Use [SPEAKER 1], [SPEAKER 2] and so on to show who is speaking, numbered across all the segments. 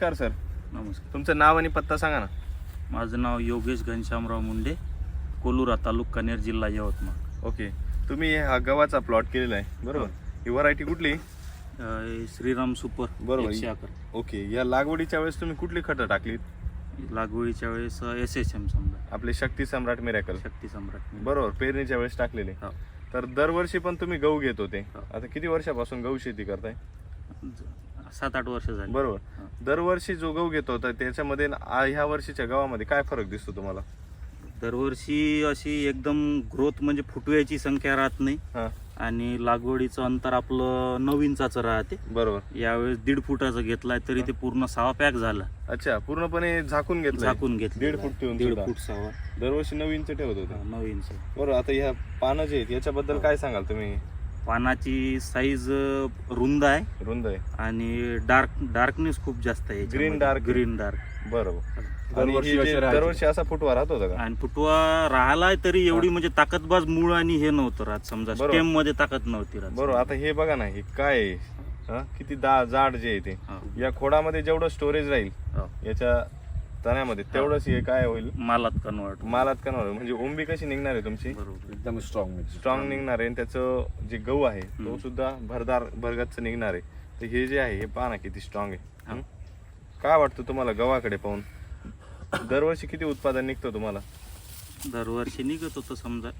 [SPEAKER 1] नमस्कार सर.
[SPEAKER 2] नमस्कार.
[SPEAKER 1] तुमचं नाव आणि पत्ता सांगा ना.
[SPEAKER 2] माझं नाव योगेश घनश्यामराव मुंडे कोलुरा तालुका कनेर जिल्हा यवतमाळ.
[SPEAKER 1] ओके. तुम्ही हा गव्हाचा प्लॉट केलेला आहे बरोबर? ही. व्हरायटी कुठली?
[SPEAKER 2] श्रीराम सुपर
[SPEAKER 1] बरोबर. ओके. या लागवडीच्या वेळेस तुम्ही कुठली खतं टाकलीत?
[SPEAKER 2] लागवडीच्या वेळेस एस एस एम समजा
[SPEAKER 1] आपले शक्ती सम्राट मिरॅकल
[SPEAKER 2] शक्ती सम्राट
[SPEAKER 1] बरोबर. पेरणीच्या वेळेस टाकलेले.
[SPEAKER 2] हो.
[SPEAKER 1] तर दरवर्षी पण तुम्ही गहू घेत होते.
[SPEAKER 2] हो.
[SPEAKER 1] आता किती वर्षापासून गहू शेती करताय?
[SPEAKER 2] सात आठ वर्ष झाली.
[SPEAKER 1] बरोबर. दरवर्षी जो गहू घेत होता त्याच्यामध्ये आ- ह्या वर्षीच्या गव्हामध्ये काय फरक दिसतो तुम्हाला?
[SPEAKER 2] दरवर्षी अशी एकदम ग्रोथ म्हणजे फुटव्याची संख्या राहत नाही.
[SPEAKER 1] हा.
[SPEAKER 2] आणि लागवडीचं अंतर आपलं नऊ इंचाचं राहते.
[SPEAKER 1] बरोबर.
[SPEAKER 2] यावेळेस दीड फुटाचं घेतलाय तरी ते पूर्ण सहा पॅक झाला.
[SPEAKER 1] अच्छा पूर्णपणे झाकून घेतलं
[SPEAKER 2] झाकून घेतलं
[SPEAKER 1] दीड फूट ठेवून
[SPEAKER 2] दीड
[SPEAKER 1] सुद्धा.
[SPEAKER 2] फूट सहा.
[SPEAKER 1] दरवर्षी नऊ इंच ठेवत होते.
[SPEAKER 2] हा, नऊ इंच.
[SPEAKER 1] बरोबर आता ह्या पानं जे आहेत याच्याबद्दल
[SPEAKER 2] हो.
[SPEAKER 1] काय सांगाल तुम्ही?
[SPEAKER 2] पानाची साईज रुंद आहे
[SPEAKER 1] रुंद आहे
[SPEAKER 2] आणि डार्क डार्कनेस खूप जास्त आहे
[SPEAKER 1] Green dark.
[SPEAKER 2] ग्रीन डार्क
[SPEAKER 1] बरोबर आणि
[SPEAKER 3] दरवर्षी
[SPEAKER 1] हे जे
[SPEAKER 3] असे राहायचे.
[SPEAKER 1] दरवर्षी असा फुटवा राहत होता का
[SPEAKER 2] आणि फुटवा राहिलाय तरी एवढी म्हणजे ताकदबाज मूळ आणि हे नव्हतं राहत समजा
[SPEAKER 1] बरोबर.
[SPEAKER 2] स्टेममध्ये ताकद नव्हती राहत
[SPEAKER 1] बरोबर आता हे बघा ना हे काय आहे? हा? किती दा जाड जे आहे ते. या खोडामध्ये जेवढं स्टोरेज राहील
[SPEAKER 2] हो.
[SPEAKER 1] याच्या तण्यामध्ये तेवढंच हे काय होईल?
[SPEAKER 2] मालात कन्वर्ट
[SPEAKER 1] मालात का नाही होईल? म्हणजे ओंबी कशी निघणार आहे तुमची?
[SPEAKER 2] बरोबर
[SPEAKER 3] एकदम स्ट्रॉंग
[SPEAKER 1] स्ट्रॉंग निघणार आहे. आणि त्याचं जे गहू आहे तो. सुद्धा भरदार भरगतच निघणार आहे. तर हे जे आहे हे पहा ना किती स्ट्रॉंग आहे.
[SPEAKER 2] हा.
[SPEAKER 1] हं? काय वाटतं तुम्हाला गव्हाकडे पाहून? दरवर्षी किती उत्पादन निघतं तुम्हाला?
[SPEAKER 2] दरवर्षी निघत होतं समजा.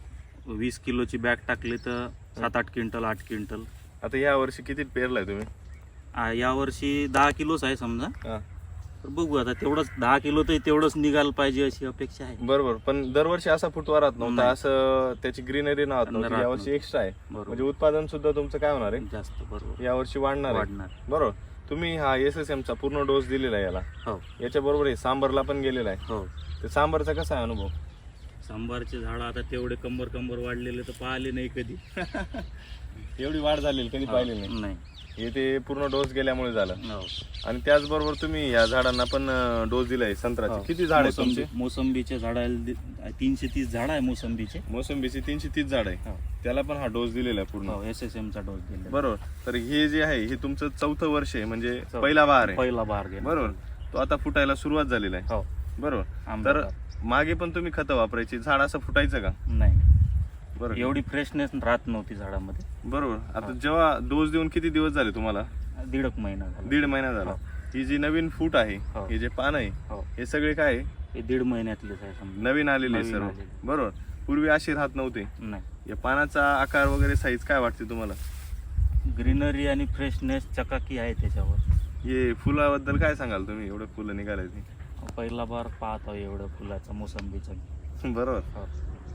[SPEAKER 2] वीस किलोची बॅग टाकली तर सात आठ क्विंटल आठ क्विंटल.
[SPEAKER 1] आता या वर्षी किती पेरलाय तुम्ही?
[SPEAKER 2] आ, यावर्षी दहा किलोच आहे समजा.
[SPEAKER 1] हा.
[SPEAKER 2] तर बघू आता तेवढंच दहा किलो तर तेवढंच निघायला पाहिजे अशी अपेक्षा आहे.
[SPEAKER 1] बरोबर पण दरवर्षी असा फुटवा राहत नव्हता
[SPEAKER 2] नाही.
[SPEAKER 1] असं त्याची ग्रीनरी राहत नव्हती
[SPEAKER 2] राहत
[SPEAKER 1] यावर्षी
[SPEAKER 2] नव्हती.
[SPEAKER 1] एक्स्ट्रा आहे. म्हणजे उत्पादन सुद्धा तुमचं काय होणार आहे?
[SPEAKER 2] जास्त बरोबर.
[SPEAKER 1] यावर्षी वाढणार आहे.
[SPEAKER 2] वाढणार.
[SPEAKER 1] बरोबर. तुम्ही हा एस एस एम चा पूर्ण डोस दिलेला आहे याला.
[SPEAKER 2] हो.
[SPEAKER 1] याच्या बरोबर आहे सांबरला पण गेलेला आहे.
[SPEAKER 2] हो.
[SPEAKER 1] ते सांबरचा कसा आहे अनुभव?
[SPEAKER 2] सांबारचे झाड आता तेवढे कंबर कंबर वाढलेले तर पाहिले नाही कधी.
[SPEAKER 1] एवढी वाढ झालेली कधी पाहिली नाही.
[SPEAKER 2] नाही.
[SPEAKER 1] हे ते पूर्ण डोस गेल्यामुळे झालं.
[SPEAKER 2] हो.
[SPEAKER 1] आणि त्याचबरोबर तुम्ही या झाडांना पण डोस दिलाय संत्र्याचे.
[SPEAKER 2] हो.
[SPEAKER 1] किती झाड आहे तुमचे?
[SPEAKER 2] मोसंबीचे झाड तीनशे तीस झाड आहे मोसंबीचे.
[SPEAKER 1] मोसंबीचे तीनशे तीस झाड आहे.
[SPEAKER 2] हो.
[SPEAKER 1] त्याला पण हा डोस दिलेला आहे पूर्ण.
[SPEAKER 2] एस एस एम चा डोस दिला
[SPEAKER 1] बरोबर. तर हे जे आहे हे तुमचं चौथं वर्ष आहे म्हणजे. पहिला बहार आहे.
[SPEAKER 2] पहिला बार गेला.
[SPEAKER 1] बरोबर. तो आता फुटायला सुरुवात झालेला आहे.
[SPEAKER 2] हो.
[SPEAKER 1] बरोबर. तर. मागे पण तुम्ही खतं वापरायची. झाड असं फुटायचं का?
[SPEAKER 2] नाही.
[SPEAKER 1] बरोबर
[SPEAKER 2] एवढी फ्रेशनेस राहत नव्हती झाडामध्ये.
[SPEAKER 1] बरोबर. आता जेव्हा डोस देऊन किती दिवस झाले तुम्हाला?
[SPEAKER 2] दीड एक महिना झाला.
[SPEAKER 1] दीड महिना झाला.
[SPEAKER 2] हो.
[SPEAKER 1] ही जी नवीन फूट आहे
[SPEAKER 2] हो.
[SPEAKER 1] हे जे पान आहे
[SPEAKER 2] हो.
[SPEAKER 1] हे सगळे काय आहे?
[SPEAKER 2] हे दीड महिन्यातलेच आहे समजा.
[SPEAKER 1] नवीन आलेले आहे
[SPEAKER 2] नवीन
[SPEAKER 1] सर्व.
[SPEAKER 2] आलेले.
[SPEAKER 1] बरोबर. पूर्वी असे राहत नव्हते.
[SPEAKER 2] नाही.
[SPEAKER 1] या पानाचा आकार वगैरे साईज काय वाटते तुम्हाला?
[SPEAKER 2] ग्रीनरी आणि फ्रेशनेस चकाकी आहे त्याच्यावर.
[SPEAKER 1] हे फुलाबद्दल काय सांगाल तुम्ही? एवढं फुलं निघाले
[SPEAKER 2] पहिला बार पाहतो एवढं फुलाचं मोसंबीचं.
[SPEAKER 1] बरोबर.
[SPEAKER 2] हो.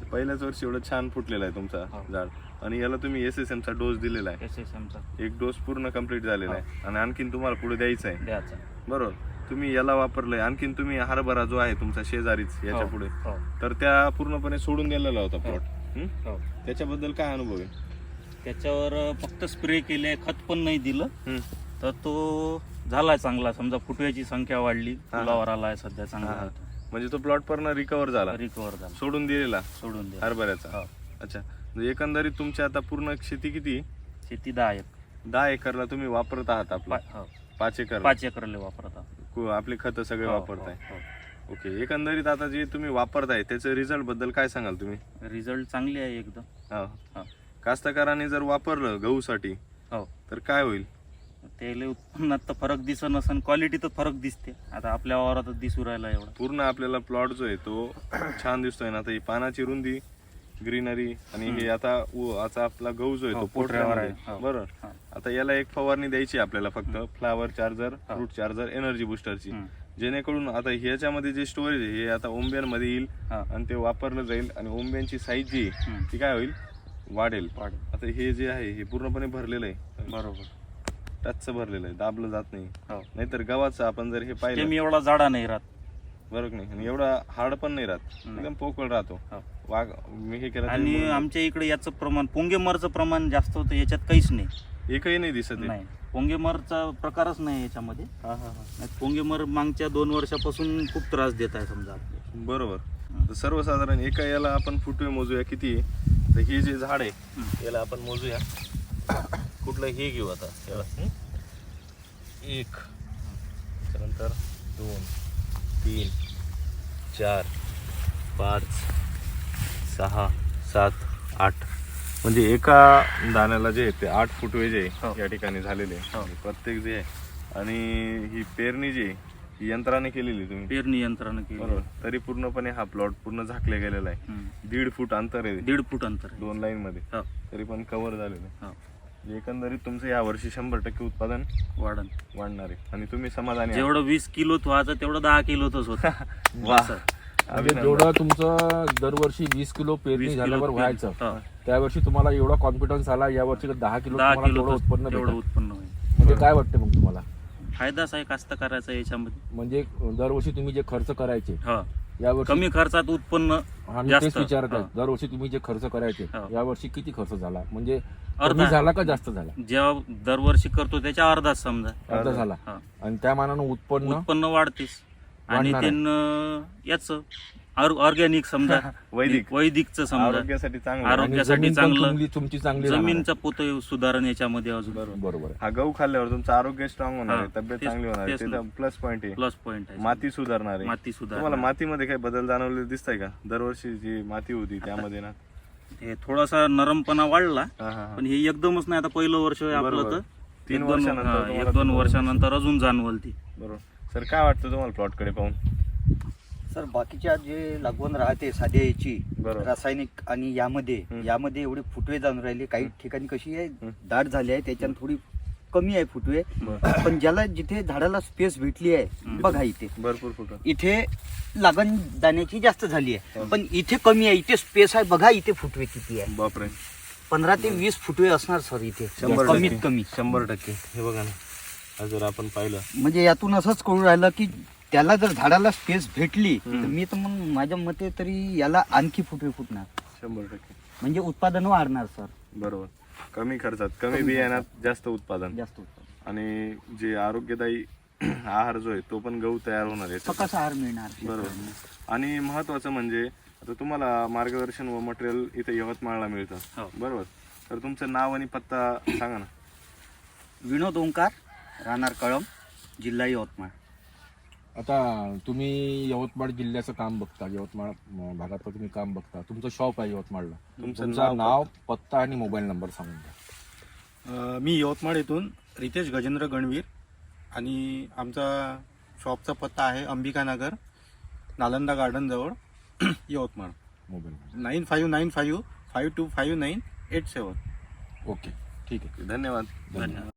[SPEAKER 1] पहिल्याच वर्षी एवढं छान फुटलेलं आहे तुमचा
[SPEAKER 2] हो.
[SPEAKER 1] झाड. आणि याला तुम्ही एस एस एम चा डोस दिलेला आहे.
[SPEAKER 2] एस एस एमचा
[SPEAKER 1] एक डोस पूर्ण कंप्लीट झालेला आहे. आणि आणखीन तुम्हाला पुढे द्यायचा आहे.
[SPEAKER 2] द्यायचा
[SPEAKER 1] बरोबर. तुम्ही याला वापरलंय. आणखीन तुम्ही हरभरा जो आहे तुमचा शेजारीच याच्या
[SPEAKER 2] हो,
[SPEAKER 1] पुढे.
[SPEAKER 2] हो.
[SPEAKER 1] तर त्या पूर्णपणे सोडून दिलेला होता प्लॉट
[SPEAKER 2] हो?
[SPEAKER 1] त्याच्याबद्दल काय अनुभव आहे?
[SPEAKER 2] त्याच्यावर फक्त स्प्रे केले खत पण नाही दिलं. तर तो झालाय चांगला. समजा फुटव्याची संख्या वाढली.
[SPEAKER 1] हा.
[SPEAKER 2] फुलावर आलाय सध्या
[SPEAKER 1] हा,
[SPEAKER 2] चांगला
[SPEAKER 1] हा. म्हणजे तो प्लॉट पूर्ण रिकवर झाला.
[SPEAKER 2] रिकवर झाला.
[SPEAKER 1] सोडून दिलेला.
[SPEAKER 2] सोडून दे
[SPEAKER 1] हरभऱ्याचा.
[SPEAKER 2] हो.
[SPEAKER 1] अच्छा. म्हणजे एकंदरीत तुमची आता पूर्ण शेती किती?
[SPEAKER 2] शेती दहा एक.
[SPEAKER 1] दहा एकरला तुम्ही वापरत आहात आपला.
[SPEAKER 2] हो.
[SPEAKER 1] पाच एकर
[SPEAKER 2] पाच एकरले वापरता
[SPEAKER 1] आपले खत सगळे वापरताय.
[SPEAKER 2] हो,
[SPEAKER 1] ओके. एकंदरीत आता जे तुम्ही वापरताय त्याचं रिझल्टबद्दल काय सांगाल तुम्ही?
[SPEAKER 2] रिझल्ट चांगली आहे एकदम.
[SPEAKER 1] हा.
[SPEAKER 2] हा.
[SPEAKER 1] कास्तकारांनी जर वापरलं गहूसाठी
[SPEAKER 2] हो.
[SPEAKER 1] तर काय होईल?
[SPEAKER 2] त्याला उत्पन्नात तर फरक दिसत नसन क्वालिटी तर फरक दिसते आता आपल्या वावरातच दिसू राहिला एवढा
[SPEAKER 1] पूर्ण आपल्याला प्लॉट जो आहे तो छान दिसतोय ना आता ही पानाची रुंदी ग्रीनरी आणि हे आता उ- आता आपला गहू जो आहे तो
[SPEAKER 2] हो, पोटऱ्यावर आहे. हो.
[SPEAKER 1] बरोबर
[SPEAKER 2] हा.
[SPEAKER 1] आता याला एक फवारणी द्यायची आपल्याला फक्त flower charger. Fruit charger energy बुस्टरची
[SPEAKER 2] हम्म.
[SPEAKER 1] जेणेकरून आता ह्याच्यामध्ये जे स्टोरेज आहे हे आता ओंब्यांमध्ये येईल
[SPEAKER 2] हा.
[SPEAKER 1] आणि ते वापरलं जाईल आणि ओंब्यांची साईज जी आहे
[SPEAKER 2] हम्म.
[SPEAKER 1] ती काय होईल वाढेल
[SPEAKER 2] वाढ
[SPEAKER 1] आता हे जे आहे हे पूर्णपणे भरलेलं आहे
[SPEAKER 2] बरोबर
[SPEAKER 1] टचचं भरलेलं आहे दाबलं जात नाही.
[SPEAKER 2] हो.
[SPEAKER 1] नाहीतर गव्हाचं आपण जर हे पाहिलं
[SPEAKER 2] मी एवढा जाडा नाही राहत.
[SPEAKER 1] बरोबर नाही? आणि एवढा हार्ड पण नाही राहत.
[SPEAKER 2] नाही.
[SPEAKER 1] एकदम पोकळ राहतो.
[SPEAKER 2] हो.
[SPEAKER 1] वाघ मी हे केलं
[SPEAKER 2] आणि आमच्या इकडे याचं प्रमाण पोंगेमरचं प्रमाण जास्त होतं याच्यात काहीच नाही.
[SPEAKER 1] एकही नाही दिसत आहे.
[SPEAKER 2] नाही. पोंगेमरचा प्रकारच नाही याच्यामध्ये.
[SPEAKER 1] हा हा हा.
[SPEAKER 2] नाही, पोंगेमर मागच्या दोन वर्षापासून खूप त्रास देत आहे समजा आपल्याला.
[SPEAKER 1] बरोबर. तर सर्वसाधारण एका याला आपण फुटवे मोजूया. किती आहे? तर हे जे झाड आहे. याला आपण मोजूया. कुठलं हे घेऊ आता? एक त्यानंतर दोन तीन चार पाच सहा सात आठ म्हणजे एका दाण्याला जे ते आठ फुटवे जे आहे,
[SPEAKER 2] हो.
[SPEAKER 1] या ठिकाणी झालेले आहे.
[SPEAKER 2] हो.
[SPEAKER 1] प्रत्येक जे आहे आणि ही पेरणी जी ही यंत्राने केलेली तुम्ही
[SPEAKER 2] पेरणी यंत्रानं केली
[SPEAKER 1] बरोबर तरी पूर्णपणे हा प्लॉट पूर्ण झाकले गेलेला आहे. दीड फूट अंतर आहे
[SPEAKER 2] दीड फूट अंतर
[SPEAKER 1] दोन लाईन मध्ये
[SPEAKER 2] हो,
[SPEAKER 1] तरी पण कव्हर झालेलं आहे. म्हणजे एकंदरीत तुमचं या वर्षी शंभर टक्के उत्पादन
[SPEAKER 2] वाढन
[SPEAKER 1] वाढणार आहे आणि तुम्ही समाधानी आहात.
[SPEAKER 2] जेवढं वीस किलोत व्हायचं तेवढं दहा किलोतच होत
[SPEAKER 1] वा.
[SPEAKER 3] म्हणजे
[SPEAKER 1] अभिनंदन.
[SPEAKER 3] जेवढं तुमचं दरवर्षी वीस किलो पेरणी झाल्यावर
[SPEAKER 2] किलो
[SPEAKER 3] व्हायचं
[SPEAKER 2] हा.
[SPEAKER 3] त्या वर्षी तुम्हाला एवढा कॉन्फिडन्स आला या वर्षी दहा किलो
[SPEAKER 2] दहा
[SPEAKER 3] तुम्हाला
[SPEAKER 2] किलो
[SPEAKER 3] तेवढं उत्पन्न
[SPEAKER 2] तेवढं
[SPEAKER 3] भेटेल.
[SPEAKER 2] उत्पन्न होईल
[SPEAKER 3] म्हणजे काय वाटतं मग तुम्हाला
[SPEAKER 2] फायदाच आहे कास्तकाराचा याच्यामध्ये
[SPEAKER 3] म्हणजे दरवर्षी तुम्ही जे खर्च करायचे
[SPEAKER 2] हा
[SPEAKER 3] यावर्षी
[SPEAKER 2] कमी खर्चात उत्पन्न
[SPEAKER 3] आम्ही
[SPEAKER 2] जास्त.
[SPEAKER 3] विचारत आहे
[SPEAKER 2] हा.
[SPEAKER 3] दरवर्षी तुम्ही जे खर्च करायचे
[SPEAKER 2] हा.
[SPEAKER 3] यावर्षी किती खर्च झाला म्हणजे. कमी झाला का जास्त झाला?
[SPEAKER 2] जेव्हा दरवर्षी करतो त्याच्या अर्धाच समजा.
[SPEAKER 3] अर्धा झाला.
[SPEAKER 2] हा.
[SPEAKER 3] आणि त्या मानानं उत्पन्न?
[SPEAKER 2] उत्पन्न वाढतेच आणि
[SPEAKER 3] वाढणार आहे.
[SPEAKER 2] ते याच. ऑर्गॅनिक समजा.
[SPEAKER 1] वैदिक.
[SPEAKER 2] वैदिकचं समजा.
[SPEAKER 1] आरोग्यासाठी चांगलं.
[SPEAKER 2] आरोग्य-
[SPEAKER 3] आणि
[SPEAKER 2] आरोग्यासाठी
[SPEAKER 3] जमीन पण
[SPEAKER 2] चांगलं.
[SPEAKER 3] तुमची तुमची चांगली राहणार आहे.
[SPEAKER 2] जमीनचा पोत सुधारण याच्यामध्ये अजून.
[SPEAKER 3] बरोबर. आहे.
[SPEAKER 1] हा गहू खाल्ल्यावर तुमचं आरोग्य स्ट्रॉंग होणार आहे
[SPEAKER 2] हा,
[SPEAKER 1] तब्येत
[SPEAKER 2] तेच-
[SPEAKER 1] चांगली होणार आहे.
[SPEAKER 2] तेच ना.
[SPEAKER 1] त्याचा प्लस पॉईंट आहे.
[SPEAKER 2] प्लस पॉइंट आहे.
[SPEAKER 1] माती सुधारणार आहे.
[SPEAKER 2] माती
[SPEAKER 1] तुम्हाला
[SPEAKER 2] सुधारण
[SPEAKER 1] मातीमध्ये काही बदल जाणवले दिसतंय का? दरवर्षी जी माती होती त्यामध्ये ना?
[SPEAKER 2] हे थोडासा नरमपणा वाढला
[SPEAKER 1] हा, हा, हा.
[SPEAKER 2] पण हे एकदमच नाही आता पहिलं वर्ष आहे आपलं
[SPEAKER 1] बरोबर.
[SPEAKER 2] तर
[SPEAKER 1] तीन
[SPEAKER 2] एक दोन-
[SPEAKER 1] वर्षानंतर
[SPEAKER 2] हा,
[SPEAKER 1] तुम्हाला
[SPEAKER 2] एक दोन वर्षानंतर अजून जाणवल ती
[SPEAKER 1] बरोबर सर काय वाटतं तुम्हाला प्लॉटकडे पाहून
[SPEAKER 4] सर बाकीच्या जे लागवण राहते साध्या याची
[SPEAKER 1] बरोबर.
[SPEAKER 4] रासायनिक आणि यामध्ये. यामध्ये एवढे फुटवे जाणून राहिले काही ठिकाणी कशी आहे
[SPEAKER 1] हं.
[SPEAKER 4] दाट झाली आहे त्याच्यानं थोडी कमी आहे फुटवे
[SPEAKER 1] बरं.
[SPEAKER 4] पण ज्याला जिथे झाडाला स्पेस भेटली आहे
[SPEAKER 2] हं.
[SPEAKER 4] बघा इथे.
[SPEAKER 1] भरपूर फुट
[SPEAKER 4] इथे लागण दाण्याची जास्त झाली
[SPEAKER 1] हो.
[SPEAKER 4] आहे पण इथे कमी आहे इथे स्पेस आहे. बघा इथे फुटवे किती आहे.
[SPEAKER 1] बापरे.
[SPEAKER 4] पंधरा ते वीस फुटवे असणार सर इथे.
[SPEAKER 1] शंभर
[SPEAKER 4] कमीत
[SPEAKER 1] टक्के.
[SPEAKER 4] कमी.
[SPEAKER 1] शंभर टक्के. हे बघा ना. हा जर आपण पाहिलं.
[SPEAKER 4] म्हणजे यातून असंच कळून राहिलं की त्याला जर झाडाला स्पेस भेटली
[SPEAKER 1] हं.
[SPEAKER 4] तर मी तर मग माझ्या मते तरी याला आणखी फुटवे फुटणार.
[SPEAKER 1] शंभर टक्के.
[SPEAKER 4] म्हणजे उत्पादन वाढणार सर
[SPEAKER 1] बरोबर. कमी खर्चात कमी बियाण्यात जास्त उत्पादन.
[SPEAKER 4] जास्त उत्पादन.
[SPEAKER 1] आणि जे आरोग्यदायी आहार जो आहे तो पण गहू तयार होणार आहे.
[SPEAKER 4] सकस आहार मिळणार.
[SPEAKER 1] बरोबर. आणि महत्वाचं म्हणजे आता तुम्हाला मार्गदर्शन व मटेरियल इथे यवतमाळला मिळतं.
[SPEAKER 2] हो.
[SPEAKER 1] बरोबर. तर तुमचं नाव आणि पत्ता सांगा ना.
[SPEAKER 4] विनोद ओंकार राहणार कळम जिल्हा यवतमाळ.
[SPEAKER 3] आता तुम्ही यवतमाळ जिल्ह्याचं काम बघता यवतमाळ अं, भागात तुम्ही काम बघता तुमचं शॉप आहे यवतमाळला.
[SPEAKER 1] तुमचं
[SPEAKER 3] तुमचं नाव, पत्ता आणि मोबाईल नंबर सांगून द्या.
[SPEAKER 5] अ, मी यवतमाळ येथून रितेश गजेंद्र गणवीर आणि आमचा शॉपचा पत्ता आहे Ambikanagar Nalanda गार्डनजवळ Yavatmal.
[SPEAKER 3] Mobile number.
[SPEAKER 5] Nine five nine five five two five nine eight seven
[SPEAKER 3] okay ठीक आहे.
[SPEAKER 1] धन्यवाद.
[SPEAKER 3] धन्यवाद.